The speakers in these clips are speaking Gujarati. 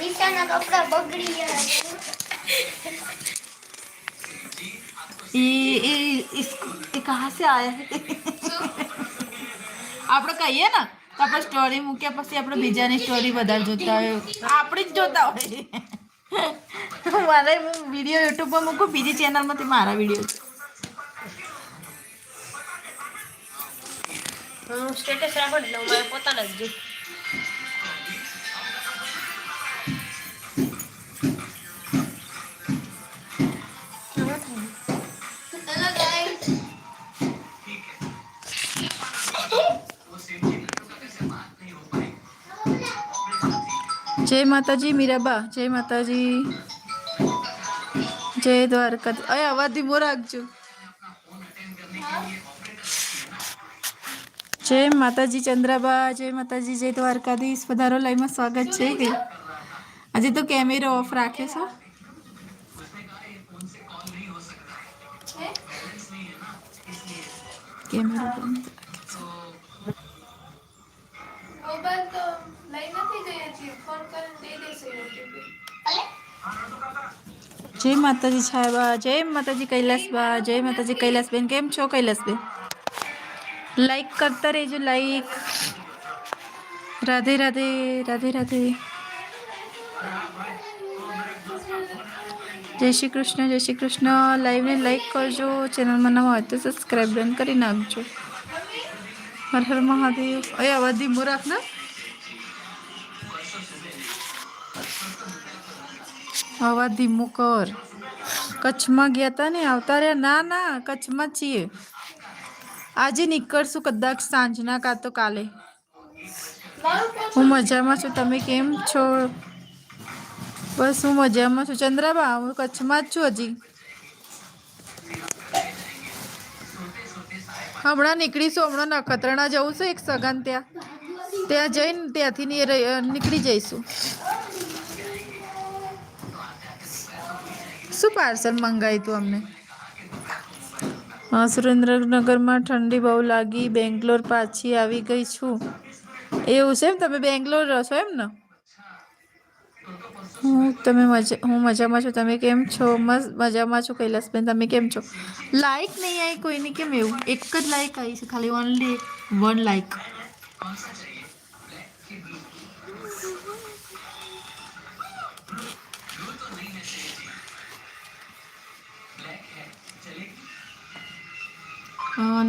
નિશાના કપડા બગડી ગયા કહાં સે આયા આપણે કહીએ ને તો આપણે સ્ટોરી મૂક્યા પછી આપણે બીજાની સ્ટોરી વધારે જોતા હોય આપણે જ જોતા હોય મારે હું વિડીયો યુટ્યુબ પર મૂકું બીજી ચેનલમાંથી મારા વિડીયો હું સ્ટેટસ રાખો એટલે મારે પોતાના જ જોઉં જય માતાજી, મીરાબા. જય માતાજી. જય દ્વારકા. અય અવાજ ધીમો રાખજો. જય માતાજી ચંદ્રાબા, જય માતાજી, જય દ્વારકાધીશ. પધારો લાઈમાં સ્વાગત છે કે? આજે તો કેમેરો ઓફ રાખે છો. કેમેરો બંધ મોબાઈલ તો લઈ નથી ગયા છીએ ફોન કરીને દઈ દેશે યુટ્યુબ અલે જય માતાજી છાયબા, જય માતાજી કૈલાસબા, જય માતાજી કૈલાસબેન, કેમ છો કૈલાસબેન? લાઈક કરતા રહેજો લાઈક રાધે રાધે રાધે રાધે. જય શ્રી કૃષ્ણ, જય શ્રી કૃષ્ણ. લાઈવને લાઈક કરજો. ચેનલમાં નવા હોય તો સબસ્ક્રાઈબ ડન કરી નાખજો. હર હર મહાદેવ. અયા અવાજ ધીમો રાખ ને. અવાજ ધીમો કર કચ્છમાં ગયા હતા ને આવતા રહ્યા? ના ના, કચ્છમાં છીએ. આજે નીકળશું કદાચ સાંજના કાં તો કાલે. હું મજામાં છું. તમે કેમ છો? બસ હું મજામાં છું. ચંદ્રાબા, હું કચ્છમાં જ છું હજી. હમણાં નીકળીશું. હમણાં નખત્રાણા જવું છું એક સગન ત્યાં. ત્યાં જઈને ત્યાંથી નીકળી જઈશું. શું પાર્સલ મંગાવ્યું તું અમને? સુરેન્દ્રનગરમાં ઠંડી બહુ લાગી, બેંગ્લોર પાછી આવી ગઈ છું. એવું છે એમ? તમે બેંગ્લોર રહો છો એમ ને? હું, તમે મજા, હું મજામાં છું. તમે કેમ છો? મજામાં છો, કૈલાસબેન, તમે કેમ છો? લાઈક નહીં આવી કોઈની, કેમ એવું? એક જ લાઈક આવી છે, ખાલી ઓનલી વન લાઈક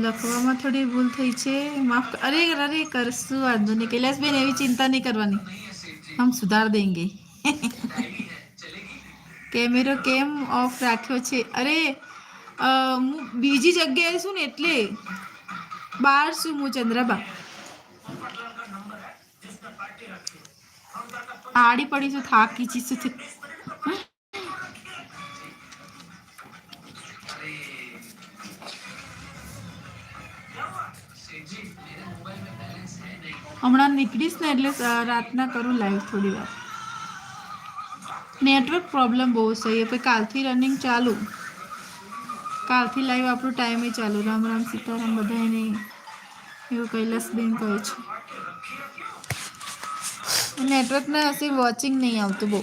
લખવામાં થોડી ભૂલ થઈ છે. માફ અરે અરે, કરશું, વાંધો નહીં. કૈલાસબેન, એવી ચિંતા નહીં કરવાની. હમ, સુધાર દેંગે. કેમેરો કેમ ઓફ રાખ્યો છે? અરે હું બીજી જગ્યાએ છું ને એટલે બહાર છું હું, ચંદ્રાબા. આડી પડી છું, થાકી છી. હમણાં નીકળીશ ને એટલે રાતના કરું લાઈવ થોડી વાર. નેટવર્ક પ્રોબ્લેમ બહુ છે. એ પછી કાલથી રનિંગ ચાલુ. કાલથી લાઈવ આપણું ટાઈમે ચાલુ. રામ રામ સીતારામ બધાને એવું કૈલાસબેન કહે છે. નેટવર્કના હશે વોચિંગ નહીં આવતું બહુ.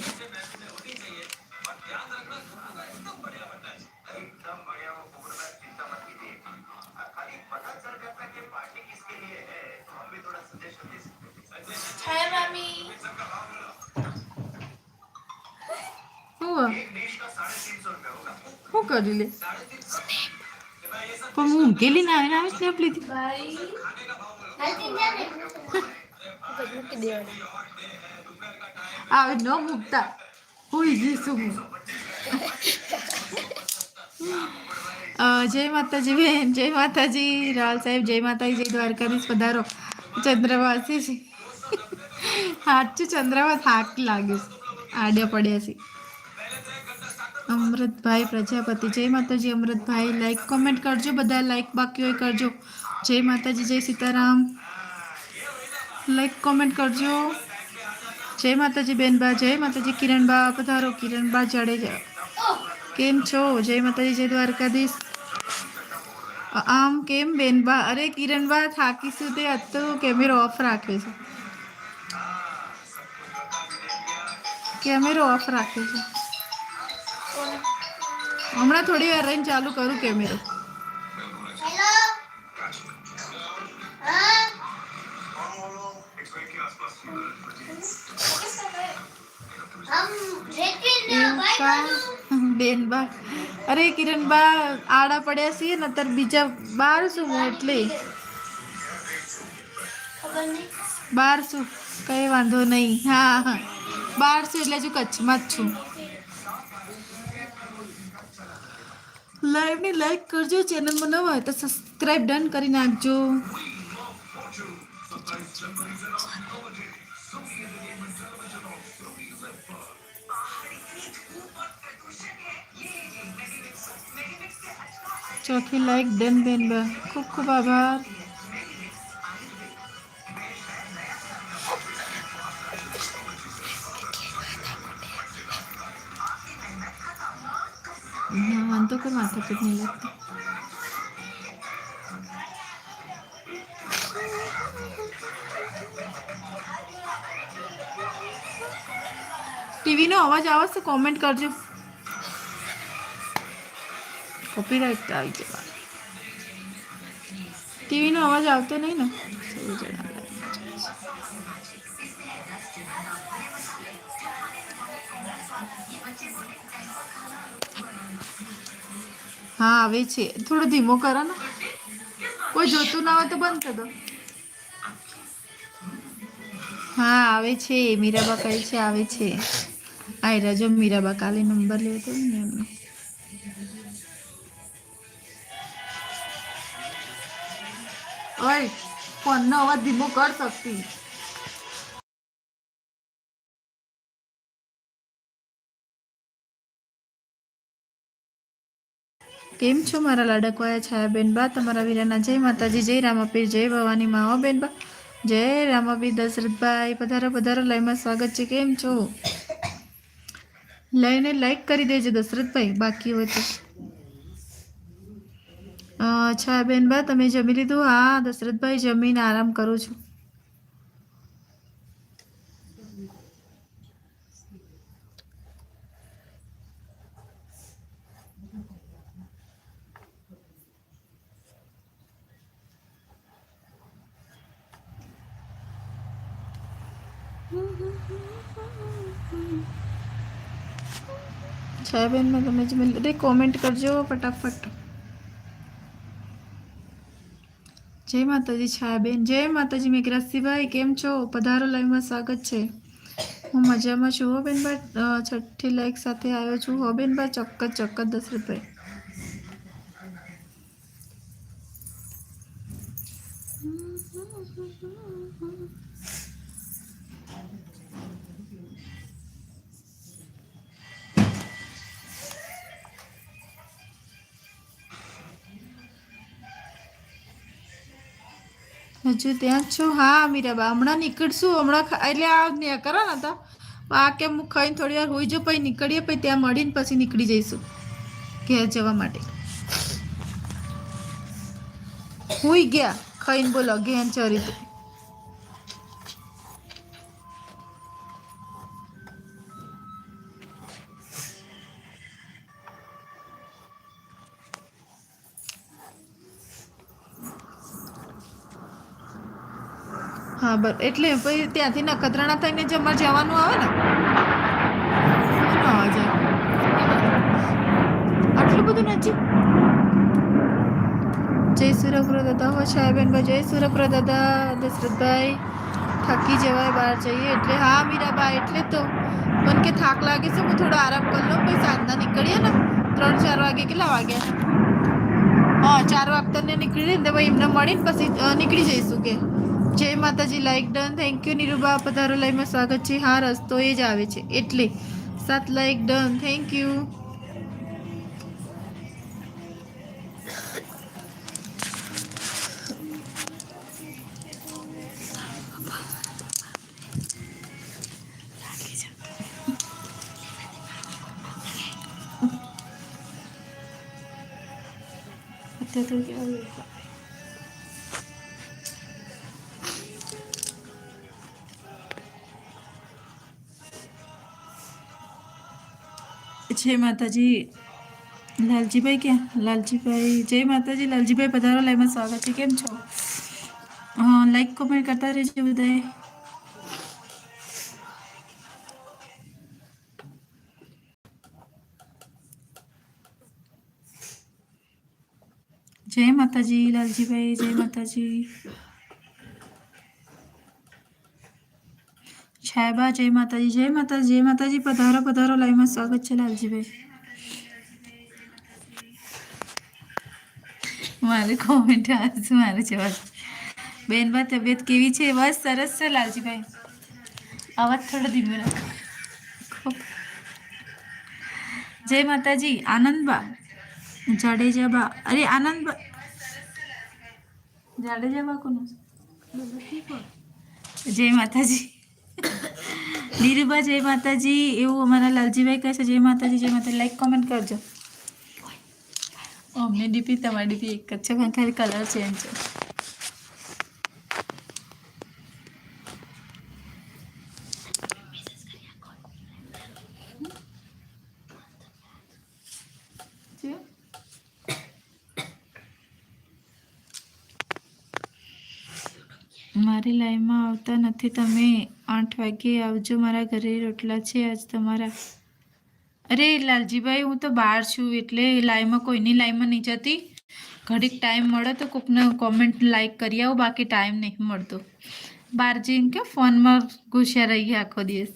શું કરી લે પણ હું ઊંઘેલી ના આવીને આવે સ્નેપ લીધી આવે ન મૂકતા હોઈ જઈશું હું જય માતાજી બેન જય માતાજી રાલ સાહેબ જય માતાજી જય દ્વારકાધીશ પધારો ચંદ્રવાસી છે સાચું ચંદ્રવા થાક લાગ્યું છે આડ્યા પડ્યા છે અમૃતભાઈ પ્રજાપતિ જય માતાજી અમૃતભાઈ લાઈક કોમેન્ટ કરજો બધા લાઈક બાકી હોય કરજો જય માતાજી જય સીતારામ લાઈક કોમેન્ટ કરજો જય માતાજી બેનબા જય માતાજી કિરણબા પધારો કિરણબા જાડેજા કેમ છો જય માતાજી જય દ્વારકાધીશ અ- આમ કેમ બેનબા અરે કિરણબા થાકીશું તે આજ તો કેમેરો ઓફ રાખે છે કેમેરો ઓફ રાખે છે હમણાં થોડી વાર રહીને ચાલુ કરું કેમેરો. બેન બા અરે કિરણ બા આડા પડ્યા છીએ ને અત્યારે બીજા બાર શું હું એટલે. બાર શું કઈ વાંધો નહીં. હા હા. બાર છું એટલે હજુ કચ્છમાં જ છું. લાઈવ ને લાઈક કરજો ચેનલમાં નવા હોય તો સબસ્ક્રાઈબ ડન કરી નાખજો. ચોખી લાઈક ડન બેન ખૂબ ખૂબ આભાર. ના વાંધો કઈ માથાકૂટ નહીં લાગતી ટીવીનો અવાજ આવે છે કોમેન્ટ કરજો કોપીરાઇટ આવી જવા ટીવીનો અવાજ આવતો નહીં ને જણાવે. હા, આવે છે. થોડો ધીમો કરો ને. કોઈ જોતું ના હોય તો બંધ કરી હા, આવે છે. મીરાબા કહે છે, આવે છે. આયરા જો મીરાબા કાલે નંબર લેવો તો ને એમનો. ઓય, ફોનનો અવાજ ધીમો કર, શકતી. કેમ છો મારા લાડકવાયા છાયાબેન બા? તમારા વીરાના જય માતાજી, જય રામાપીર, જય ભવાની માઓ બેન બા. જય રામાપીર દશરથભાઈ પધારો પધારો લાઈમાં સ્વાગત છે. કેમ છો? લઈને લાઈક કરી દેજો દશરથભાઈ બાકી હોય તો. છાયાબેન બા, તમે જમી લીધું? હા દશરથભાઈ જમીને આરામ કરું છું. છાયાબેનમાં તમે જમી લીધું કોમેન્ટ કરજો ફટાફટ જય માતાજી છાયાબેન જય માતાજી મેઘરાજસિંહભાઈ કેમ છો પધારો લાઈવમાં સ્વાગત છે। હું મજામાં છું, હો બેનભાઈ છઠ્ઠી લાઈક સાથે આવ્યો છું, હો બેનભાઈ ચોક્કસ ચોક્કસ, દસ દશરથભાઈ હજુ ત્યાં છો. હા મીરાબા હમણાં નીકળશું. હમણાં એટલે આ ત્યાં કરો ને તો આ કેમ હું ખાઈને થોડી વાર હોઈ જો પછી નીકળીએ પછી ત્યાં મળીને પછી નીકળી જઈશું ઘેર જવા માટે. હુઈ ગયા. ખાઈને બોલો ઘેર ચરી હા બર એટલે પછી ત્યાંથી નખત્રાણા થઈને જ અમારે જવાનું આવે ને? અવાજ આટલું બધું નજીક? જય સુરપ્ર દાદા હો સાહેબેનભાઈ જય સુરપ્ર દાદા દશરથભાઈ. થાકી જવાય બહાર જઈએ એટલે, હા મીરાબા એટલે તો. મને કે થાક લાગે છે, હું થોડો આરામ કરી લઉં, પછી સાંજના નીકળીએ ને? ત્રણ ચાર વાગે કેટલા વાગ્યા? હા, ચાર વાગતાને નીકળી ને ભાઈ એમને મળીને પછી નીકળી જઈશું કે. જય Mataji like done thank you Niruba પધારો સ્વાગત છે. હા, રસ્તો એ જ આવે છે. એટલે સાત લાઇક ડન થેન્ક યુ અત્યારે કેવું જય માતાજી લાલજીભાઈ ક્યાં લાલજીભાઈ જય માતાજી લાલજીભાઈ પધારો લાઈમાં સ્વાગત છે કેમ છો હા લાઈક કોમેન્ટ કરતા રહેજો બધાએ જય માતાજી લાલજીભાઈ જય માતાજી છાયબા જય માતાજી જય માતાજી જય માતાજી. પધારો પધારો. લાઈમાં સ્વાગત છે લાલજીભાઈ. મારે કોમેન્ટ આવે છે, મારે જવાબ. બેનબા તબિયત કેવી છે? બસ, સરસ છે લાલજીભાઈ. અવાજ થોડો ધીમો રાખો. જય માતાજી આનંદબા જાડેજાબા અરે આનંદબા જાડેજાબા કોનું જય માતાજી. ધીરુબા જય માતાજી. એવું અમારા લાલજીભાઈ કહે છે જય માતાજી જય માતાજી. લાઈક કોમેન્ટ કરજો. અમને ડીપી તમારી ડીપી એક જ છે. પણ ખાલી કલર ચેન્જ છે? મારી લાઈફમાં આવતા નથી તમે. આઠ વાગે આવજો, મારા ઘરે રોટલા છે આજ તમારા. અરે લાલજીભાઈ, હું તો બહાર છું, એટલે લાઈમાં કોઈની લાઈનમાં નહીં જતી. ઘડીક ટાઈમ મળે તો કોકને કોમેન્ટ લાઈક કરી આવો, બાકી ટાઈમ નહીં મળતો. બહાર જઈને કે ફોનમાં ઘૂસ્યા રહીએ આખો દિવસ.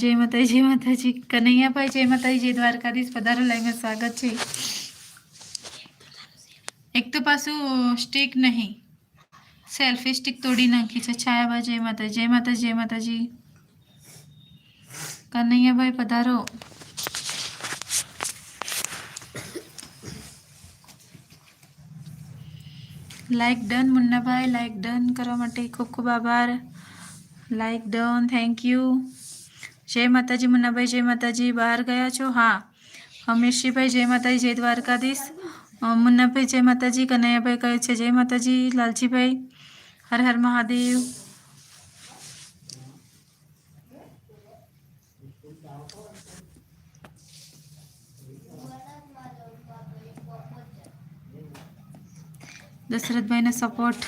જય માતાજી જય માતાજી. કનૈયાભાઈ, જય માતાજી, જય દ્વારકાધીશ. પધારો લાઈવમાં સ્વાગત છે. એક તો પાછું સ્ટીક નહીં. સેલ્ફી સ્ટીક તોડી નાખી છે છાયાબા જય માતાજી જય માતાજી જય માતાજી કનૈયાભાઈ પધારો like done Munnabhai like done કરવા માટે ખૂબ ખૂબ આભાર લાઈક ડન થેન્ક યુ જય માતાજી મુન્નાભાઈ જય માતાજી બહાર ગયા છો હા હમેશજીભાઈ જય માતાજી જય દ્વારકાધીશ અ, મુન્નાભાઈ જય માતાજી કનૈયાભાઈ કહે છે જય માતાજી લાલજીભાઈ હર હર મહાદેવ દશરથભાઈનો સપોર્ટ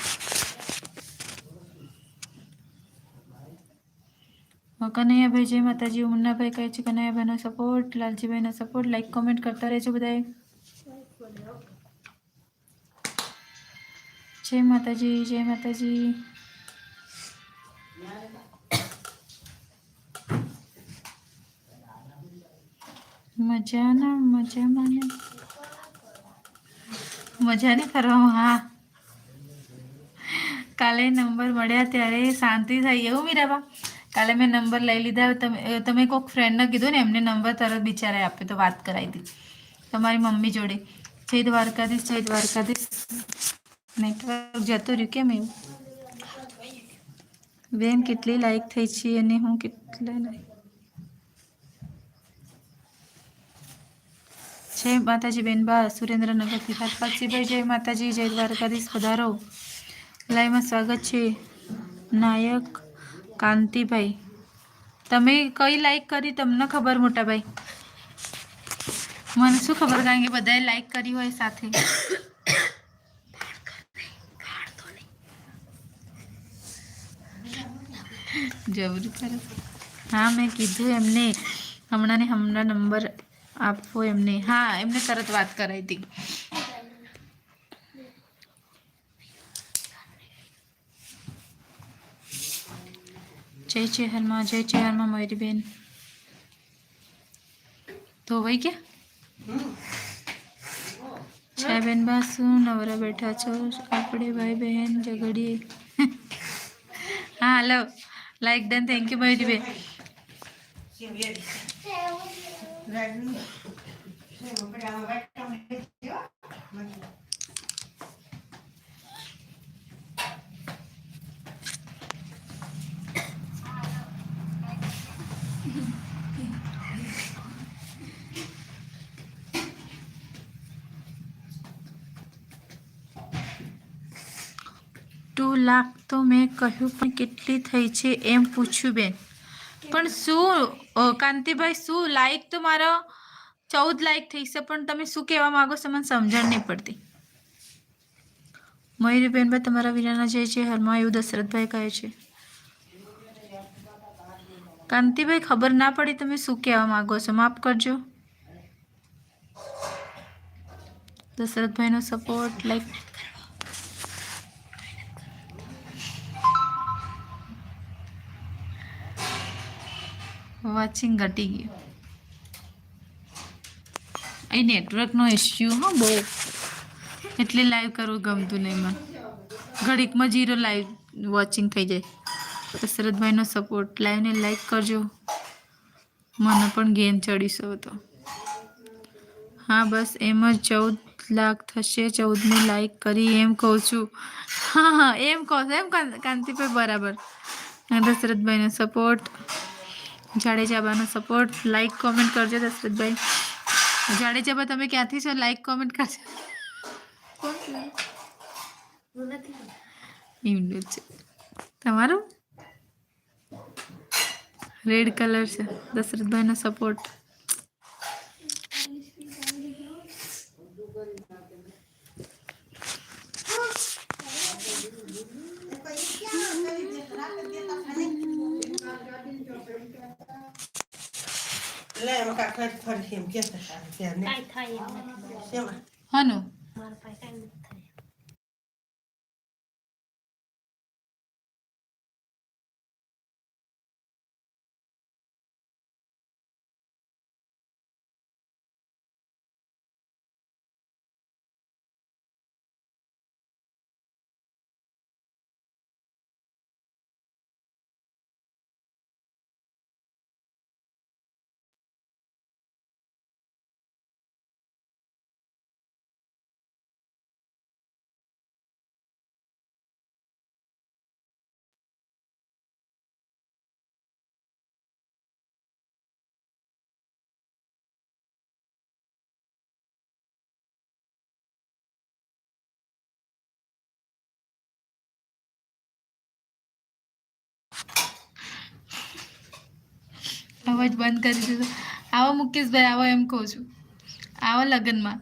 કનૈયાભાઈ જય માતાજી મુન્નાભાઈ કહે છે કનૈયાભાઈનો સપોર્ટ લાલજીભાઈનો સપોર્ટ લાઈક કોમેન્ટ કરતા રહેજો બધાએ જય માતાજી જય માતાજી. મજાના, મજામાં ને? મજાને ફરવામાં હા. કાલે નંબર મળ્યા ત્યારે શાંતિ થઈ. એવું મીરાબા? કાલે મેં નંબર લઈ લીધા. તમે તમે કોઈક ફ્રેન્ડને કીધું ને, એમને નંબર તરત બિચારે આપ્યો તો વાત કરાવી હતી તમારી મમ્મી જોડે. જય દ્વારકાધીશ જય દ્વારકાધીશ. નેટવર્ક જતું રહ્યું કેમ એવું? બેન, કેટલી લાઈક થઈ છે અને હું કેટલા લાઈક જય માતાજી બેનબા સુરેન્દ્રનગરથી પારસીભાઈ જય માતાજી, જય દ્વારકાધીશ, પધારો. લાઈવમાં સ્વાગત છે નાયક કાંતિભાઈ. તમે કઈ લાઈક કરી તમને ખબર મોટાભાઈ? મને શું ખબર કારણ કે બધાએ લાઈક કરી હોય સાથે. જરૂર કરે હા, મેં કીધું એમને, હમણાં ને હમણાં નંબર આપવો એમને. હા, એમને તરત વાત કરાવી હતી. જય ચેહરમાં જય ચેહરમાં મયુરીબેન બેન. તો ભાઈ ક્યાં છે બેન બા શું નવરા બેઠા છો. આપણે ભાઈ બહેન ઝઘડીએ. હા, hello. Like done thank you મારી બેન ટુ લાખ તો મેં કહ્યું, પણ કેટલી થઈ છે? એમ પૂછ્યું બેન. પણ શું કાંતિભાઈ, શું લાઈક તો મારો ચૌદ લાઈક થઈ છે, પણ તમે શું કહેવા માંગો છો મને સમજણ નહીં પડતી. મયુરીબેનભાઈ તમારા વિનાના જય છે હાલમાં એવું દશરથભાઈ કહે છે. કાંતિભાઈ, ખબર ના પડી તમે શું કહેવા માગો છો, માફ કરજો. દશરથભાઈનો સપોર્ટ લાઈક વોચિંગ ઘટી ગયું. અહીં નેટવર્કનો ઇસ્યુ હા બહુ. એટલે લાઈવ કરવું ગમતું નહીં મને. ઘડીકમાં જીરો લાઈવ વોચિંગ થઈ જાય. દશરથભાઈનો સપોર્ટ લાઈવને લાઈક કરજો. મને પણ ગેમ ચડીશો હતો હા, બસ એમ જ ચૌદ લાખ થશે. ચૌદને લાઈક કરી એમ કહું છું. હા હા, એમ કહો છો. એમ કાંતિભાઈ બરાબર. દશરથભાઈનો સપોર્ટ જાડેજાબાનો સપોર્ટ લાઈક કોમેન્ટ કરજો દશરથભાઈ જાડેજાબા તમે ક્યાંથી છો? લાઈક કોમેન્ટ કરજો. છે. તમારું? રેડ કલર છે. દશરથભાઈનો સપોર્ટ હાનું અવાજ બંધ કરી દીધો. આવો મુકેશભાઈ, આવો એમ કહું છું. આવો લગ્નમાં.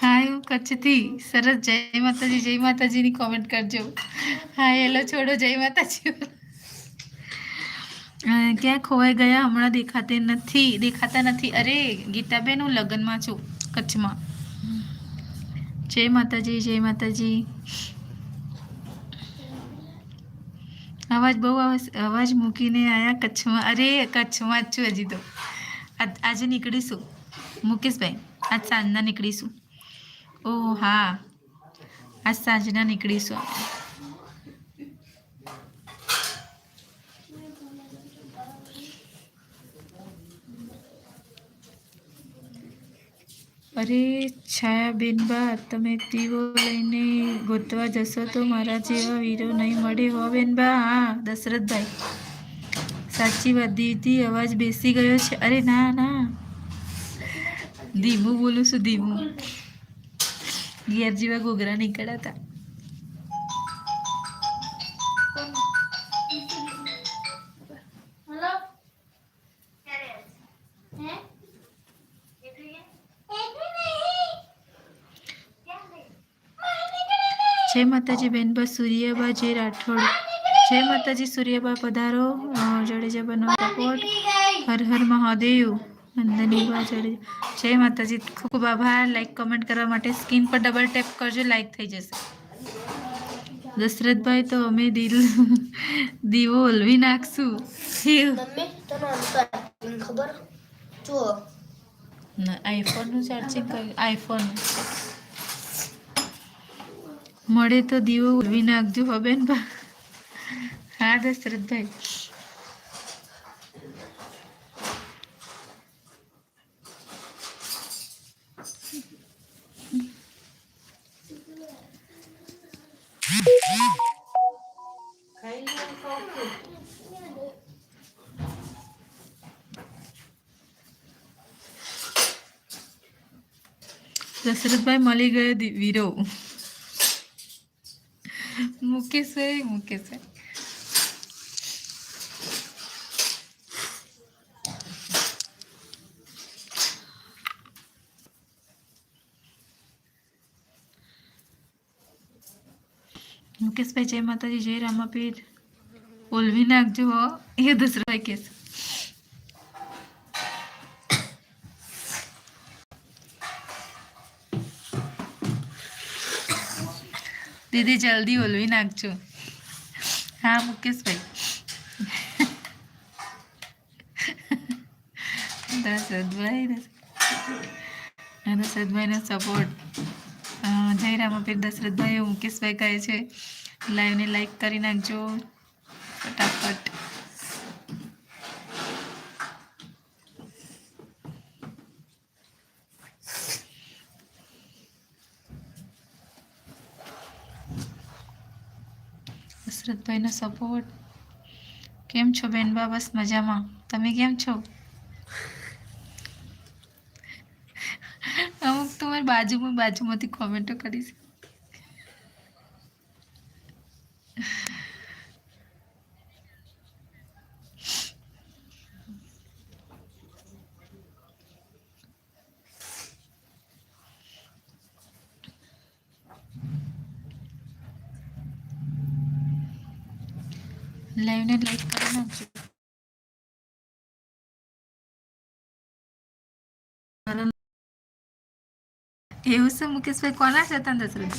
હા એવું કચ્છથી. સરસ, જય માતાજી, જય માતાજીની કોમેન્ટ કરજો. હા હેલો, છોડો, જય માતાજી. ક્યાં ખોવાઈ ગયા? હમણાં દેખાતે નથી, દેખાતા નથી. અરે, ગીતાબેન, હું લગ્નમાં છું કચ્છમાં. જય માતાજી જય માતાજી. અવાજ બહુ અવાજ મૂકીને આયા કચ્છમાં. અરે, કચ્છમાં જ છું હજી તો. આજ- નીકળીશું. મુકેશભાઈ, આજ સાંજના નીકળીશું. ઓહ, હા. આજ સાંજના નીકળીશું અમે. અરે છાયાબેન બા, તમે દીવો લઈને ગોતવા જશો તો મારા જેવા વીરો નહીં મળે હો બેન બા. હા, દશરથભાઈ. સાચી વાત, દીદી અવાજ બેસી ગયો છે. અરે ના ના. ધીમું બોલું છું, ધીમું. ગેર જેવા ઘોઘરા નીકળ્યા હતા. જય માતાજી બેન બા સૂર્યબા જે રાઠોડ. જય માતાજી સૂર્યબા પધારો. જડેજા બનો સપોર્ટ હર હર મહાદેવ. નંદની બા જડેજા. જય માતાજી ખૂબ આભાર. લાઈક કમેન્ટ કરવા માટે સ્ક્રીન પર ડબલ ટેપ કરજો. લાઈક થઈ જશે. દશરથભાઈ તો અમે દિલ દીવો ઓલવી નાખશું. ખબર? જો આઈફોનનું ચાર્જિંગ આઈફોન મળે તો દીવો ઉડવી નાખજો હો બા હા દશરથભાઈ. દશરથભાઈ મળી ગયો વીરો मुक्के से मुक्के से मुकेश भाई, जय माता जी जय रामा पीठ ओलवी जो जो ये दूसरा केस। દીદી જલ્દી ઓલવી નાખજો. હા, મુકેશભાઈ. દશરથભાઈ દશરથભાઈનો સપોર્ટ જયરામ રામાપીર દશરથભાઈ, મુકેશભાઈ કહે છે લાઈવને લાઈક કરી નાખજો ફટાફટ દશરથભાઈનો સપોર્ટ કેમ છો બેનબા બસ મજામાં? તમે કેમ છો? અમુક તો મારી બાજુમાં બાજુમાંથી કોમેન્ટો કરીશ લાઈવને લાઈક કરી નાખજો. એવું છે, મુકેશભાઈ, કોના છે, તને દશરથ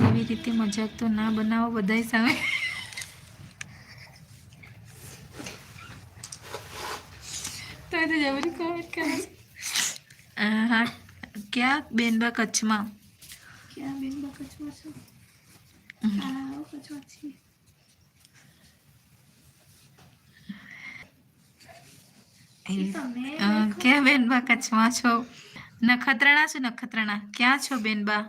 એવી રીતે મજાક તો ના બનાવો, બધાય સામે. તો એ તો જબરી કોમેન્ટ કરે હા, ક્યાં કચ્છમાં? ક્યાં બેન કચ્છમાં છો હા કચ્છમાં છીએ અ, ક્યાં બેનબા કચ્છમાં છો નખત્રાણા છો નખત્રાણા ક્યાં છો બેનબા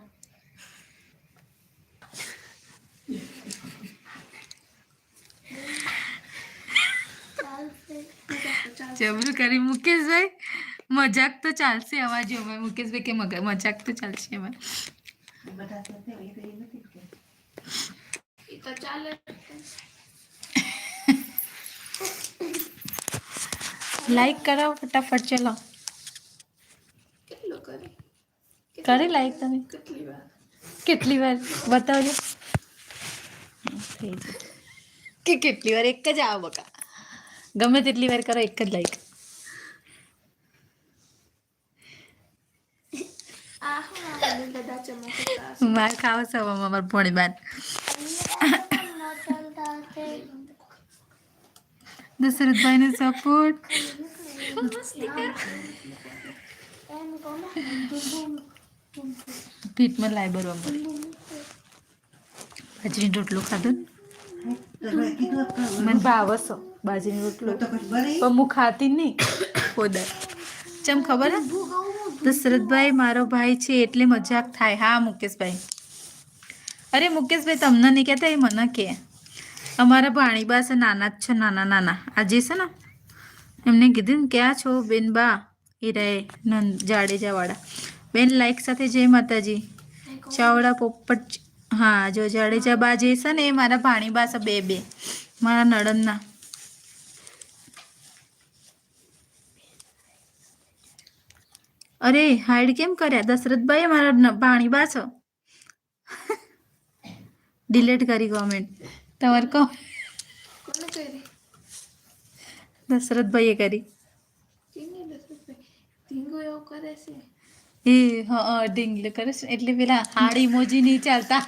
જબરું કરી મુકેશભાઈ મજાક તો ચાલશે અવાજ અમારે મુકેશભાઈ કે મગા- મજાક તો ચાલશે અમારે લાઈક કરો, ફટાફટ ચલો. કરી લાઈક તમે? કેટલી વાર? કેટલી વાર બતાવજો. કે કેટલી વાર એક જ આવો બકા. ગમે તેટલી વાર કરો, એક જ લાઈક આ હા બધા ચમકતા માર ખાવ છો અમાર ભણી બાર દશરથભાઈને સપોર્ટ પીઠમાં લાઈ બરવા મળી બાજરીનો રોટલો ખાધો ને? મને ભાવે છે બાજરીનો રોટલો. પણ હું ખાતી નહીં. ખોદર ચમ ખબર હે? દશરથભાઈ મારો ભાઈ છે એટલે મજાક થાય. હા, મુકેશભાઈ. અરે મુકેશભાઈ, તમને નહીં કહેતા એ મને કહે અમારા ભાણીબા છે, નાના જ છે, નાના નાના. આજે છે ને, એમને કીધું ને, ક્યાં છો બેન બા? એ રહે જાડેજાવાળા. બેન લાઈક સાથે જય માતાજી. ચાવડા પોપટ, હા, જો જાડેજા બા જે છે ને, એ મારા ભાણીબા છે, બે બે. મારા નડનના અરે હાઈડ કેમ કર્યા? દશરથભાઈ મારા પાણી ભાણીબા છો ડિલીટ કરી કોમેન્ટ તમારે કહો. દશરથભાઈએ કરી. ટીંગી દસરથભાઈ ટીંગો એવું કરે છે. એ હા ઢીંગલે કરે છે. એટલે પેલા હાડી મોજી નહીં ચાલતા.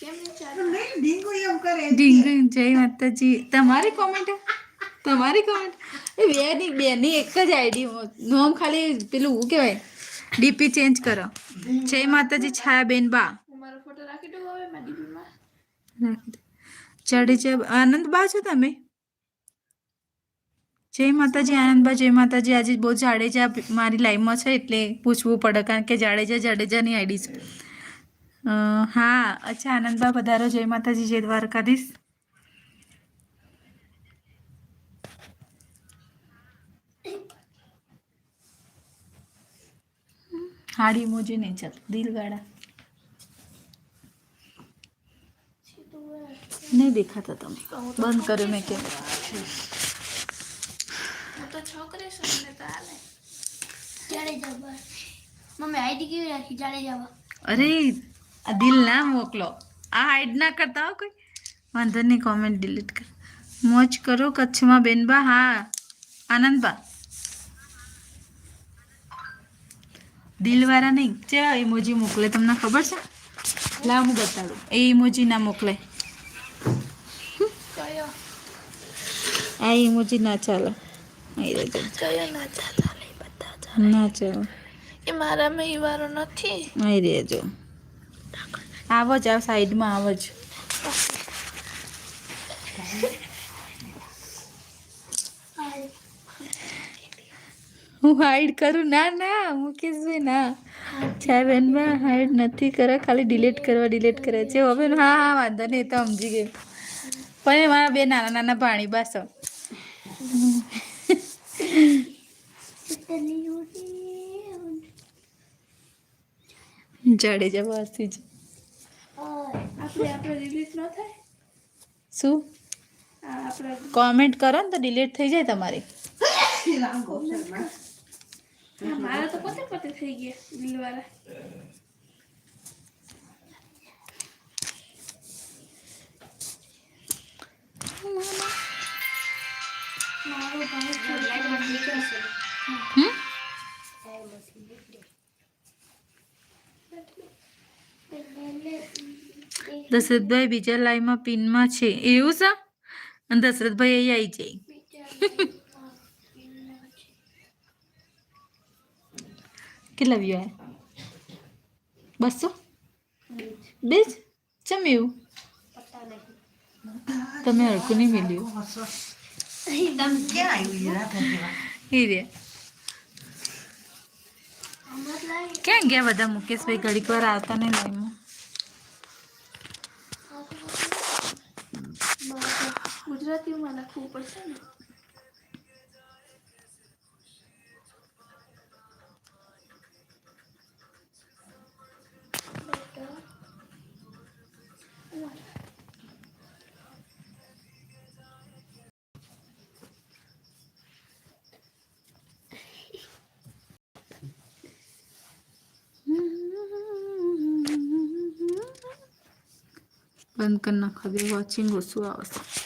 કેમ નહીં ચાલતા? ઢીંગુ એમ કરે ઢીંગ જય માતાજી તમારી કોમેન્ટ તમારી કમેન્ટ એ બેની બેની એક જ આઈડી નોમ ખાલી પેલું શું કહેવાય? ડીપી ચેન્જ કરો. જય માતાજી છાયાબેન બા. હું જાડેજા આનંદ બા છો તમે? જય માતાજી આનંદબા જય માતાજી. આજે બહુ જાડેજા મારી લાઈફમાં છે એટલે પૂછવું પડે કારણ કે જાડેજા જાડેજાની આઈડી છે. હા અચ્છા આનંદબા પધારો. જય માતાજી જય દ્વારકાધીશ. હાડી મોજી નહીં ચાલ દિલગાડા નહીં દેખાતા તમે બંધ કર્યું મેં કેમ હું તો છોકરી છું મને તો હાલે જાડેજા બા મમ્મી આઈડી કેવી રાખી જાડે જવા અરે આ દિલ ના મોકલો આ હાઈડ ના કરતા હો કોઈ વાંધો નહીં કોમેન્ટ ડિલીટ કર મોજ કરો કચ્છમાં બેનબા હા આનંદબા દિલવાળા નહીં. ચેવા ઇમોજી મોકલે તમને ખબર છે? લાવ હું બતાડું. એ ઇમોજી ના મોકલાય કયો આ ઇમોજી ના ચાલે ના ચાલે. એ મારા ઈ વારો નથી. અહીં રહેજો. આવો જ આ સાઈડમાં આવો જ. હું હાઈડ કરું? ના ના મુકેશભાઈ ના. છે બેનમાં હાઈડ નથી કરે ખાલી ડિલીટ કરવા ડિલીટ કરે છે. હવે હા હા વાંધો નહીં તો સમજી ગઈ. પણ મારા બે નાના નાના પાણી બાસો જાડેજા વાસી જ આપણે આપણે રિલીઝ ન થાય શું આપણે કોમેન્ટ કરો ને તો ડિલીટ થઈ જાય તમારી. મારા તો પોતે પોતે થઈ ગયા દિલવાળા હમ દશરથભાઈ બીજા લાઈનમાં પિનમાં છે. એવું છે? અને દશરથભાઈ અહીંયા આવી જાય. કેટલા વ્યૂ આવ્યા બસો બે જ ચમ એવું તમે હરકું નહીં મિલ્યું ક્યાં આવ્યું યાર આ જેવા? એ રે ક્યાં ગયા બધા મુકેશભાઈ ઘડીક વાર આવતા નહીં લાઈવમાં ગુજરાતીમાં લખવું પડશે ને બંધ કરી નાખવા દે વોચિંગ ઓછું આવશે.